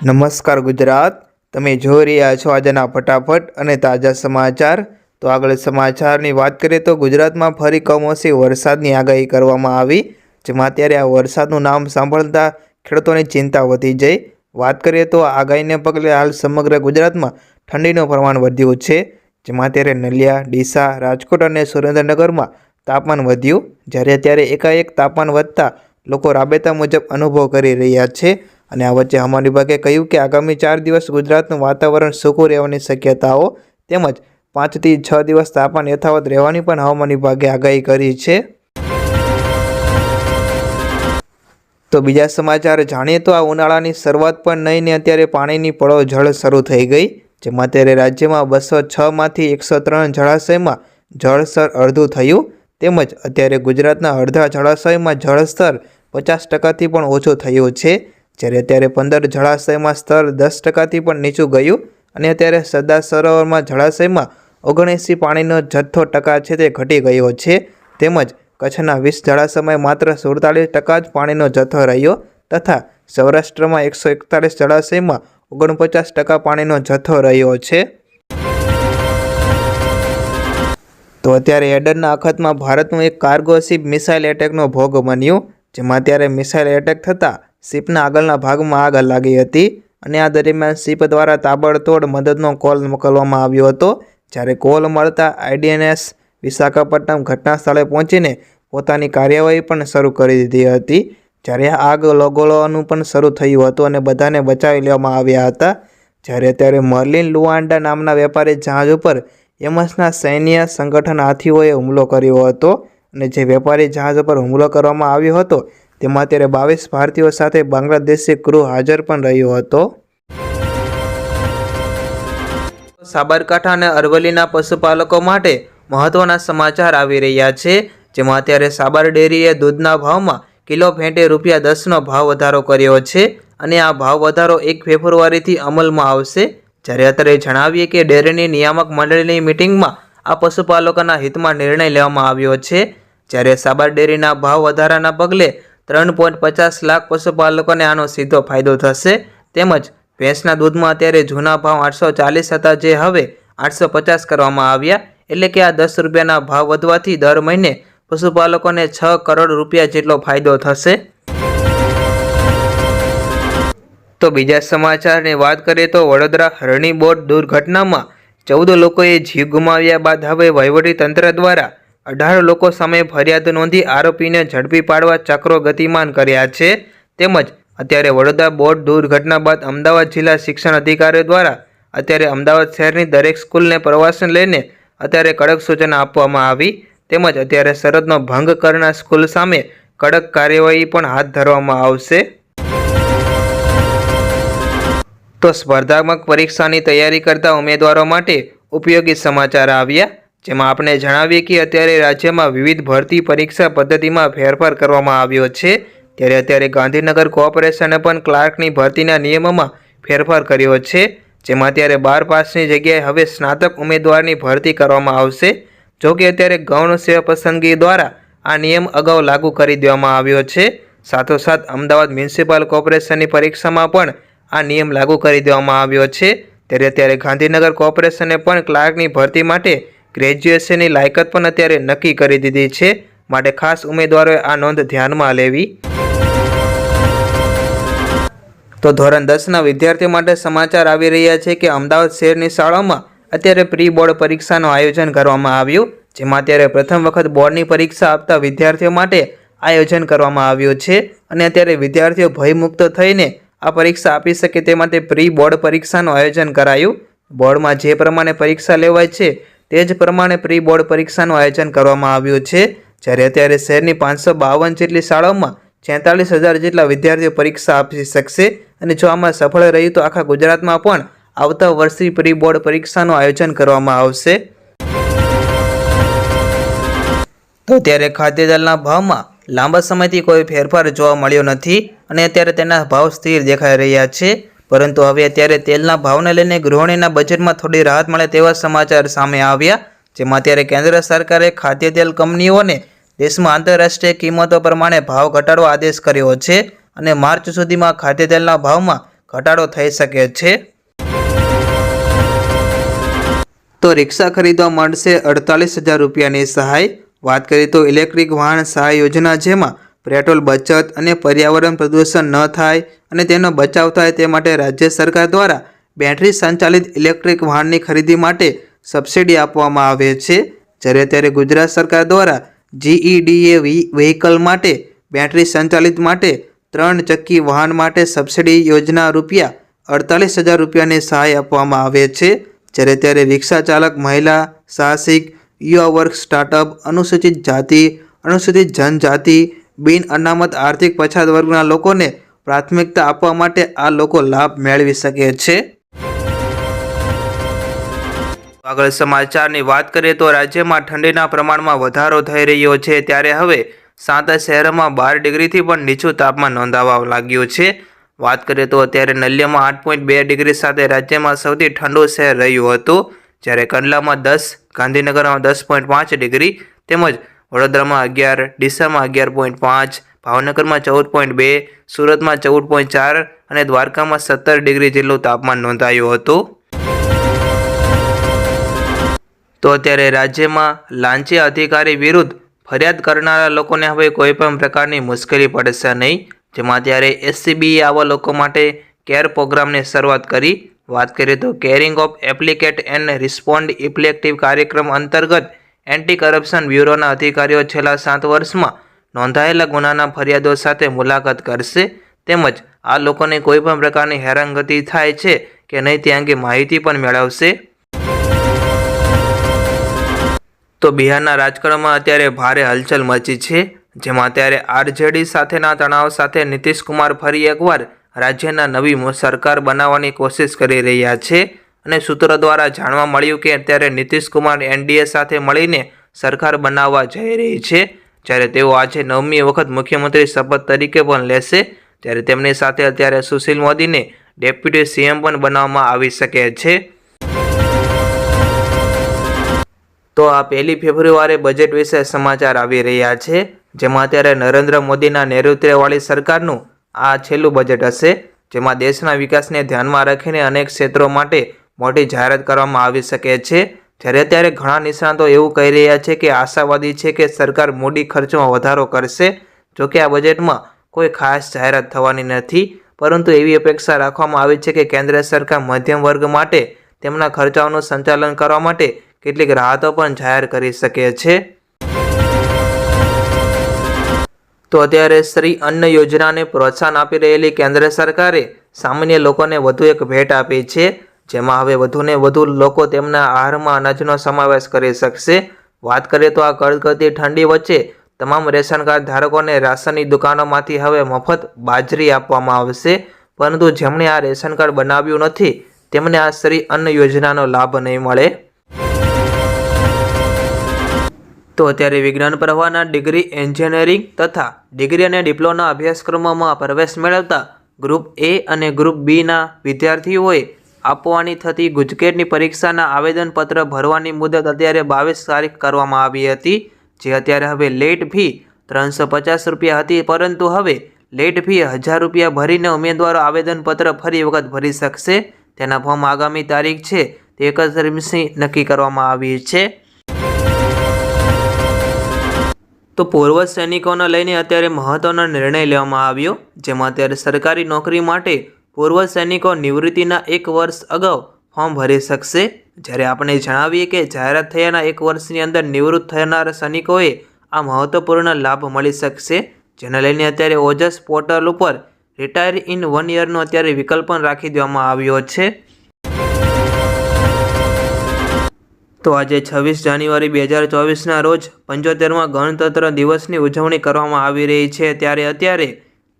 નમસ્કાર ગુજરાત. તમે જોઈ રહ્યા છો આજના ફટાફટ અને તાજા સમાચાર. તો આગળ સમાચારની વાત કરીએ તો ગુજરાતમાં ફરી કમોસમી વરસાદની આગાહી કરવામાં આવી, જેમાં અત્યારે આ વરસાદનું નામ સાંભળતા ખેડૂતોની ચિંતા વધી જઈ. વાત કરીએ તો આગાહીને પગલે હાલ સમગ્ર ગુજરાતમાં ઠંડીનું પ્રમાણ વધ્યું છે, જેમાં અત્યારે નલિયા, ડીસા, રાજકોટ અને સુરેન્દ્રનગરમાં તાપમાન વધ્યું. જ્યારે અત્યારે એકાએક તાપમાન વધતા લોકો રાબેતા મુજબ અનુભવ કરી રહ્યા છે. અને આ વચ્ચે હવામાન વિભાગે કહ્યું કે આગામી ચાર દિવસ ગુજરાતનું વાતાવરણ સૂકું રહેવાની શક્યતાઓ તેમજ પાંચથી છ દિવસ તાપમાન યથાવત રહેવાની પણ હવામાન વિભાગે આગાહી કરી છે. તો બીજા સમાચાર જાણીએ તો આ ઉનાળાની શરૂઆત પણ નહીં ને અત્યારે પાણીની પળો જળ શરૂ થઈ ગઈ, જેમાં અત્યારે રાજ્યમાં બસો છમાંથી એકસો ત્રણ જળાશયમાં જળસ્તર અડધું થયું. તેમજ અત્યારે ગુજરાતના અડધા જળાશયમાં જળસ્તર પચાસ ટકાથી પણ ઓછું થયું છે. જ્યારે અત્યારે પંદર જળાશયમાં સ્તર દસ ટકાથી પણ નીચું ગયું અને અત્યારે સરદાર સરોવરમાં જળાશયમાં ઓગણએંસી પાણીનો જથ્થો ટકા છે તે ઘટી ગયો છે. તેમજ કચ્છના વીસ જળાશયમાં માત્ર સુડતાલીસ ટકા જ પાણીનો જથ્થો રહ્યો તથા સૌરાષ્ટ્રમાં એકસો એકતાલીસ જળાશયમાં ઓગણપચાસ ટકા પાણીનો જથ્થો રહ્યો છે. તો અત્યારે એડનના અખતમાં ભારતનું એક કાર્ગો શિપ મિસાઇલ એટેકનો ભોગ બન્યું, જેમાં અત્યારે મિસાઇલ એટેક થતાં શિપના આગળના ભાગમાં આગ લાગી હતી અને આ દરમિયાન શિપ દ્વારા તાબડતોડ મદદનો કોલ મોકલવામાં આવ્યો હતો. જ્યારે કોલ મળતા આઈડીએનએસ વિશાખાપટ્ટનમ ઘટના સ્થળે પહોંચીને પોતાની કાર્યવાહી પણ શરૂ કરી દીધી હતી. જ્યારે આગ લગોળવાનું પણ શરૂ થયું હતું અને બધાને બચાવી લેવામાં આવ્યા હતા. જ્યારે ત્યારે મર્લિન લુઆન્ડા નામના વેપારી જહાજ ઉપર યમસના સૈન્ય સંગઠન હાથીઓએ હુમલો કર્યો હતો અને જે વેપારી જહાજ ઉપર હુમલો કરવામાં આવ્યો હતો તેમાં અત્યારે બાવીસ ભારતીયો સાથે બાંગ્લાદેશી ક્રૂ હાજર પણ રહ્યો હતો. સાબરકાંઠા અને અરવલ્લીના પશુપાલકો માટે મહત્વના સમાચાર આવી રહ્યા છે. જેમાં અત્યારે સાબર ડેરીએ દૂધના ભાવમાં કિલો ભેંટે રૂપિયા દસનો ભાવ વધારો કર્યો છે અને આ ભાવ વધારો એક ફેબ્રુઆરીથી અમલમાં આવશે. જ્યારે અત્યારે જણાવીએ કે ડેરીની નિયામક મંડળીની મિટિંગમાં આ પશુપાલકોના હિતમાં નિર્ણય લેવામાં આવ્યો છે. જ્યારે સાબર ડેરીના ભાવ વધારાના પગલે ત્રણ પોઈન્ટ પચાસ લાખ પશુપાલકોને આનો સીધો ફાયદો થશે. તેમજ ભેંસના દૂધમાં અત્યારે જૂના ભાવ આઠસો ચાલીસ હતા જે હવે આઠસો પચાસ કરવામાં આવ્યા. એટલે કે આ દસ રૂપિયાના ભાવ વધવાથી દર મહિને પશુપાલકોને છ કરોડ રૂપિયા જેટલો ફાયદો થશે. તો બીજા સમાચારની વાત કરીએ તો વડોદરા હરણી બોટ દુર્ઘટનામાં ચૌદ લોકોએ જીવ ગુમાવ્યા બાદ હવે વહીવટી તંત્ર દ્વારા અઢાર લોકો સામે ફરિયાદ નોંધી આરોપીને ઝડપી પાડવા ચક્રો ગતિમાન કર્યા છે. તેમજ અત્યારે વડોદરા બોર્ડ દુર્ઘટના બાદ અમદાવાદ જિલ્લા શિક્ષણ અધિકારીઓ દ્વારા અત્યારે અમદાવાદ શહેરની દરેક સ્કૂલને પ્રવાસન લઈને અત્યારે કડક સૂચના આપવામાં આવી. તેમજ અત્યારે શરતનો ભંગ કરનાર સ્કૂલ સામે કડક કાર્યવાહી પણ હાથ ધરવામાં આવશે. તો સ્પર્ધાત્મક પરીક્ષાની તૈયારી કરતા ઉમેદવારો માટે ઉપયોગી સમાચાર આવ્યા. જેમાં આપણે જણાવીએ કે અત્યારે રાજ્યમાં વિવિધ ભરતી પરીક્ષા પદ્ધતિમાં ફેરફાર કરવામાં આવ્યો છે. ત્યારે અત્યારે ગાંધીનગર કોર્પોરેશને પણ ક્લાર્કની ભરતીના નિયમોમાં ફેરફાર કર્યો છે. જેમાં અત્યારે બાર પાસની જગ્યાએ હવે સ્નાતક ઉમેદવારની ભરતી કરવામાં આવશે. જો કે અત્યારે ગૌણ સેવા પસંદગી દ્વારા આ નિયમ અગાઉ લાગુ કરી દેવામાં આવ્યો છે. સાથોસાથ અમદાવાદ મ્યુનિસિપલ કોર્પોરેશનની પરીક્ષામાં પણ આ નિયમ લાગુ કરી દેવામાં આવ્યો છે. ત્યારે અત્યારે ગાંધીનગર કોર્પોરેશને પણ ક્લાર્કની ભરતી માટે ગ્રેજ્યુએશનની લાયકાત પણ અત્યારે નક્કી કરી દીધી છે. માટે ખાસ ઉમેદવારોએ આ નોંધ ધ્યાનમાં લેવી. તો ધોરણ દસના વિદ્યાર્થીઓ માટે સમાચાર આવી રહ્યા છે કે અમદાવાદ શહેરની શાળાઓમાં અત્યારે પ્રી બોર્ડ પરીક્ષાનું આયોજન કરવામાં આવ્યું, જેમાં અત્યારે પ્રથમ વખત બોર્ડની પરીક્ષા આપતા વિદ્યાર્થીઓ માટે આયોજન કરવામાં આવ્યું છે અને અત્યારે વિદ્યાર્થીઓ ભયમુક્ત થઈને આ પરીક્ષા આપી શકે તે માટે પ્રી બોર્ડ પરીક્ષાનું આયોજન કરાયું. બોર્ડમાં જે પ્રમાણે પરીક્ષા લેવાય છે તે જ પ્રમાણે પ્રી બોર્ડ પરીક્ષાનું આયોજન કરવામાં આવ્યું છે. જ્યારે અત્યારે શહેરની પાંચસો બાવન જેટલી શાળાઓમાં છેતાલીસ હજાર જેટલા વિદ્યાર્થીઓ પરીક્ષા આપી શકશે અને જો આમાં સફળ રહ્યું તો આખા ગુજરાતમાં પણ આવતા વર્ષથી પ્રી બોર્ડ પરીક્ષાનું આયોજન કરવામાં આવશે. તો ત્યારે ખાદ્યતેલના ભાવમાં લાંબા સમયથી કોઈ ફેરફાર જોવા મળ્યો નથી અને અત્યારે તેના ભાવ સ્થિર દેખાઈ રહ્યા છે. પરંતુ હવે અત્યારે તેલના ભાવને લઈને ગૃહિણીના બજેટમાં થોડી રાહત મળે તેવા સમાચાર સામે આવ્યા, જેમાં અત્યારે કેન્દ્ર સરકારે ખાદ્ય તેલ કંપનીઓને દેશમાં આંતરરાષ્ટ્રીય કિંમતો પ્રમાણે ભાવ ઘટાડો આદેશ કર્યો છે અને માર્ચ સુધીમાં ખાદ્ય તેલના ભાવમાં ઘટાડો થઈ શકે છે. તો રિક્ષા ખરીદવા મળશે અડતાલીસ હજાર રૂપિયાની સહાય. વાત કરીએ તો ઇલેક્ટ્રિક વાહન સહાય યોજના જેમાં પેટ્રોલ, બચત અને પર્યાવરણ પ્રદૂષણ ન થાય અને તેનો બચાવ થાય તે માટે રાજ્ય સરકાર દ્વારા બેટરી સંચાલિત ઇલેક્ટ્રિક વાહનની ખરીદી માટે સબસિડી આપવામાં આવે છે. જ્યારે ત્યારે ગુજરાત સરકાર દ્વારા જીઈડીએ વ્હીકલ માટે, બેટરી સંચાલિત માટે ત્રણ ચક્કી વાહન માટે સબસિડી યોજના રૂપિયા અડતાલીસ હજાર રૂપિયાની સહાય આપવામાં આવે છે. જ્યારે ત્યારે રિક્ષા ચાલક, મહિલા, સાહસિક, યુવા વર્ગ, સ્ટાર્ટઅપ, અનુસૂચિત જાતિ, અનુસૂચિત જનજાતિ બિન અનામત આર્થિક પછાત વર્ગના લોકોને પ્રાથમિકતા આપવા માટે આ લોકો લાભ મેળવી શકે છે. આગળ સમાચારની વાત કરીએ તો રાજ્યમાં ઠંડીના પ્રમાણમાં વધારો થઈ રહ્યો છે, ત્યારે હવે સાંતા શહેરોમાં બાર ડિગ્રીથી પણ નીચું તાપમાન નોંધાવા લાગ્યું છે. વાત કરીએ તો અત્યારે નલિયામાં આઠ પોઈન્ટ બે ડિગ્રી સાથે રાજ્યમાં સૌથી ઠંડુ શહેર રહ્યું હતું, જ્યારે કંડલામાં દસ, ગાંધીનગરમાં દસ પોઈન્ટ પાંચ ડિગ્રી તેમજ વડોદરામાં અગિયાર, ડીસામાં અગિયાર પોઈન્ટ પાંચ, ભાવનગરમાં ચૌદ પોઈન્ટ બે, સુરતમાં ચૌદ પોઈન્ટ ચાર અને દ્વારકામાં સત્તર ડિગ્રી જેટલું તાપમાન નોંધાયું હતું. તો અત્યારે રાજ્યમાં લાંચી અધિકારી વિરુદ્ધ ફરિયાદ કરનારા લોકોને હવે કોઈ પણ પ્રકારની મુશ્કેલી પડશે નહીં. જેમાં ત્યારે એસસીબીએ આવા લોકો માટે કેર પ્રોગ્રામની શરૂઆત કરી. વાત કરીએ તો caring of applicate and respond effective કાર્યક્રમ અંતર્ગત એન્ટી કરપ્શન બ્યુરોના અધિકારીઓ છેલ્લા સાત વર્ષમાં નોંધાયેલા ગુનાના ફરિયાદો સાથે મુલાકાત કરશે તેમજ આ લોકોને કોઈ પણ પ્રકારની હેરાનગતિ થાય છે કે નહીં તે અંગે માહિતી પણ મેળવશે. તો બિહારના રાજકારણમાં અત્યારે ભારે હલચલ મચી છે, જેમાં અત્યારે આરજેડી સાથેના તણાવ સાથે નીતિશ કુમાર ફરી એકવાર રાજ્યના નવી સરકાર બનાવવાની કોશિશ કરી રહ્યા છે. અને સૂત્રો દ્વારા જાણવા મળ્યું કે અત્યારે નીતિશ કુમાર એનડીએ સાથે મળીને સરકાર બનાવવા જઈ રહી છે. જ્યારે તેઓ આજે નવમી વખત મુખ્યમંત્રી શપથ તરીકે પણ લેશે, ત્યારે તેમની સાથે અત્યારે સુશીલ મોદીને ડેપ્યુટી સીએમ પણ બનાવવામાં આવી શકે છે. તો આ પહેલી ફેબ્રુઆરી બજેટ વિશે સમાચાર આવી રહ્યા છે, જેમાં અત્યારે નરેન્દ્ર મોદીના નેતૃત્વવાળી સરકારનું આ છેલ્લું બજેટ હશે, જેમાં દેશના વિકાસને ધ્યાનમાં રાખીને અનેક ક્ષેત્રો માટે મોટી જાહેરાત કરવામાં આવી શકે છે. જ્યારે અત્યારે ઘણા નિષ્ણાતો એવું કહી રહ્યા છે કે આશાવાદી છે કે સરકાર મૂડી ખર્ચમાં વધારો કરશે જોકે આ બજેટમાં કોઈ ખાસ જાહેરાત થવાની નથી. પરંતુ એવી અપેક્ષા રાખવામાં આવી છે કે કેન્દ્ર સરકાર મધ્યમ વર્ગ માટે તેમના ખર્ચાઓનું સંચાલન કરવા માટે કેટલીક રાહતો પણ જાહેર કરી શકે છે. તો અત્યારે શ્રી અન્ન યોજનાને પ્રોત્સાહન આપી રહેલી કેન્દ્ર સરકારે સામાન્ય લોકોને વધુ એક ભેટ આપી છે. જેમાં હવે વધુને વધુ લોકો તેમના આહારમાં અનાજનો સમાવેશ કરી શકશે. વાત કરીએ તો આ કડકડતી ઠંડી વચ્ચે તમામ રેશન કાર્ડ ધારકોને રાશનની દુકાનોમાંથી હવે મફત બાજરી આપવામાં આવશે. પરંતુ જેમણે આ રેશન કાર્ડ બનાવ્યું નથી, તેમને આ શ્રી અન્ન યોજનાનો લાભ નહીં મળે. તો અત્યારે વિજ્ઞાન પ્રવાહના ડિગ્રી એન્જિનિયરિંગ તથા ડિગ્રી અને ડિપ્લોના અભ્યાસક્રમોમાં પ્રવેશ મેળવતા ગ્રુપ એ અને ગ્રુપ બીના વિદ્યાર્થીઓએ આપવાની થતી ગુજકેટની પરીક્ષાના આવેદનપત્ર ભરવાની મુદત અત્યારે બાવીસ તારીખ કરવામાં આવી હતી, જે અત્યારે હવે લેટ ફી ત્રણસો પચાસ રૂપિયા હતી, પરંતુ હવે લેટ ફી હજાર રૂપિયા ભરીને ઉમેદવારો આવેદનપત્ર ફરી વખત ભરી શકશે. તેના ફોર્મ આગામી તારીખ છે, તે એકત્રીસની નક્કી કરવામાં આવી છે. તો પૂર્વ સૈનિકોને લઈને અત્યારે મહત્ત્વનો નિર્ણય લેવામાં આવ્યો, જેમાં અત્યારે સરકારી નોકરી માટે પૂર્વ સૈનિકો નિવૃત્તિના એક વર્ષ અગાઉ ફોર્મ ભરી શકશે. જ્યારે આપણે જણાવીએ કે જાહેરાત થયાના એક વર્ષની અંદર નિવૃત્ત થનાર સૈનિકોએ આ મહત્વપૂર્ણ લાભ મળી શકશે. જેને લઈને અત્યારે ઓજસ પોર્ટલ ઉપર રિટાયર ઇન વન યરનો અત્યારે વિકલ્પ પણ રાખી દેવામાં આવ્યો છે. તો આજે છવ્વીસ જાન્યુઆરી બે હજાર ચોવીસના રોજ પંચોતેરમાં ગણતંત્ર દિવસની ઉજવણી કરવામાં આવી રહી છે. ત્યારે અત્યારે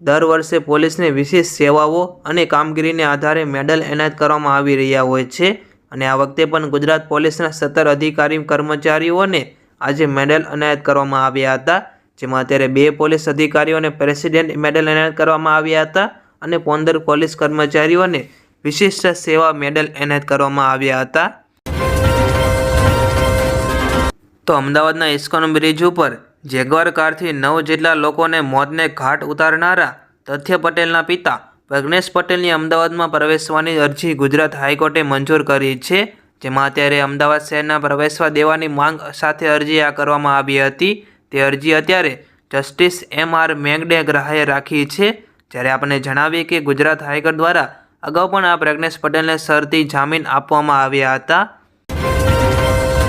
દર વર્ષે પોલીસને વિશેષ સેવાઓ અને કામગીરીને આધારે મેડલ એનાયત કરવામાં આવી રહ્યા હોય છે અને આ વખતે પણ ગુજરાત પોલીસના સત્તર અધિકારી કર્મચારીઓને આજે મેડલ એનાયત કરવામાં આવ્યા હતા. જેમાં અત્યારે બે પોલીસ અધિકારીઓને પ્રેસિડેન્ટ મેડલ એનાયત કરવામાં આવ્યા હતા અને પંદર પોલીસ કર્મચારીઓને વિશિષ્ટ સેવા મેડલ એનાયત કરવામાં આવ્યા હતા. તો અમદાવાદના ઇસ્કોન બ્રિજ ઉપર જેગવાર કારથી નવ જેટલા લોકોને મોતને ઘાટ ઉતારનારા તથ્ય પટેલના પિતા પ્રજ્ઞેશ પટેલની અમદાવાદમાં પ્રવેશવાની અરજી ગુજરાત હાઈકોર્ટે મંજૂર કરી છે, જેમાં અત્યારે અમદાવાદ શહેરના પ્રવેશવા દેવાની માંગ સાથે અરજી આ કરવામાં આવી હતી. તે અરજી અત્યારે જસ્ટિસ એમ આર મેંગડે ગ્રાહે રાખી છે. જ્યારે આપણે જણાવીએ કે ગુજરાત હાઈકોર્ટ દ્વારા અગાઉ પણ આ પ્રજ્ઞેશ પટેલને શરતી જામીન આપવામાં આવ્યા હતા.